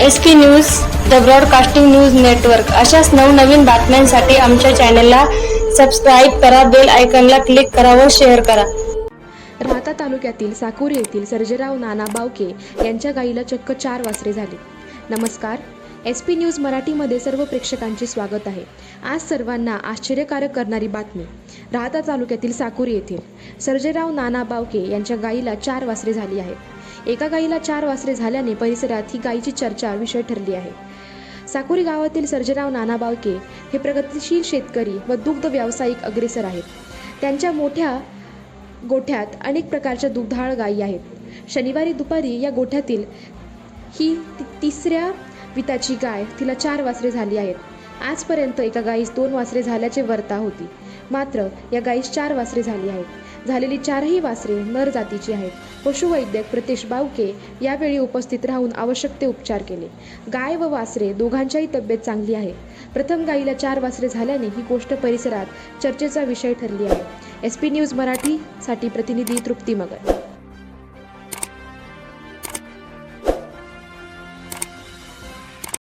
S P news the broadcasting news network अशाच नवनवीन बातम्यांसाठी आमच्या चॅनलला सबस्क्राईब करा बेल आयकनला क्लिक करा व शेअर करा. राहता तालुक्यातील साकूर येथील सर्जेराव नाना बावके यांच्या गाईला चक्क चार वासरे झाले. नमस्कार एस पी न्यूज मराठीमध्ये सर्व प्रेक्षकांचे स्वागत आहे. आज सर्वांना आश्चर्यकारक करणारी बातमी राहता तालुक्यातील साकुरी येथील सर्जेराव नाना बावके यांच्या गाईला चार वासरे झाली आहेत. एका गाईला चार वासरे झाल्याने परिसरात ही गायीची चर्चा विषय ठरली आहे. साकुरी गावातील सर्जराव नाना बावके हे प्रगतिशील शेतकरी व दुग्ध व्यावसायिक अग्रेसर आहेत. त्यांच्या मोठ्या गोठ्यात अनेक प्रकारच्या दुधाळ गायी आहेत. शनिवारी दुपारी या गोठ्यातील ही तिसऱ्या विताची गाय तिला चार वासरे झाली आहेत. आजपर्यंत एका गायीस दोन वासरे झाल्याचे वर्ता होती. मात्र या गाईस चार वासरे झाली आहेत. झालेली चारही वासरे नर जातीची आहेत. पशुवैद्यक प्रतेश बावके यावेळी उपस्थित राहून आवश्यक ते उपचार केले. गाय व वासरे दोघांच्याही तब्येत चांगली आहे. प्रथम गायीला चार वासरे झाल्याने ही गोष्ट परिसरात चर्चेचा विषय ठरली आहे. एस पी न्यूज मराठीसाठी प्रतिनिधी तृप्ती मगर.